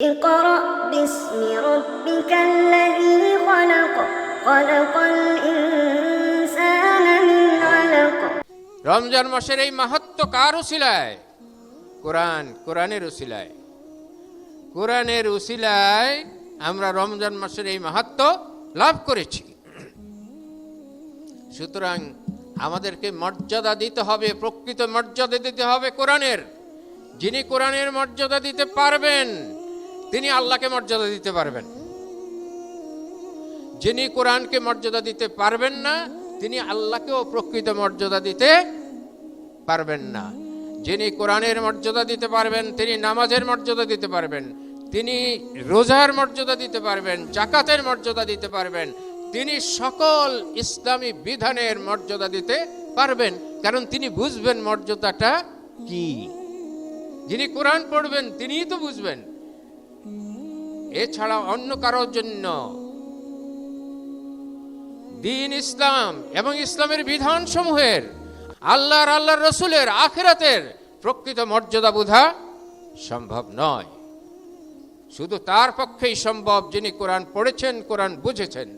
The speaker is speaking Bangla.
اقرأ باسم ربك الذي خلق خلق الإنسان من علق রমজান মাসের এই মাহাত্ম কার উসিলায় কোরআন কোরআনের উসিলায় কোরআনের উসিলায় আমরা রমজান মাসের এই মাহাত্ম লাভ করেছি সুতরাং আমাদেরকে মর্যাদা দিতে হবে প্রকৃত মর্যাদা দিতে হবে কোরআনের যিনি কোরআনের মর্যাদা দিতে পারবেন তিনি আল্লাহকে মর্যাদা দিতে পারবেন। যিনি কোরআনকে মর্যাদা দিতে পারবেন না, তিনি আল্লাহকেও প্রকৃত মর্যাদা দিতে পারবেন না। যিনি কোরআনের মর্যাদা দিতে পারবেন, তিনি নামাজের মর্যাদা দিতে পারবেন, তিনি রোজার মর্যাদা দিতে পারবেন জাকাতের মর্যাদা দিতে পারবেন, তিনি সকল ইসলামী বিধানের মর্যাদা দিতে পারবেন। কারণ তিনি বুঝবেন মর্যাদাটা কি। যিনি কোরআন পড়বেন, তিনিই তো বুঝবেন। এছাড়া অন্য কারোর জন্য। দিন ইসলাম এবং ইসলামের বিধান সমূহের আল্লাহর আল্লাহর রসুলের আখেরাতের প্রকৃত মর্যাদা বোঝা সম্ভব নয়। শুধু তার পক্ষেই সম্ভব যিনি কোরআন পড়েছেন, কোরআন বুঝেছেন।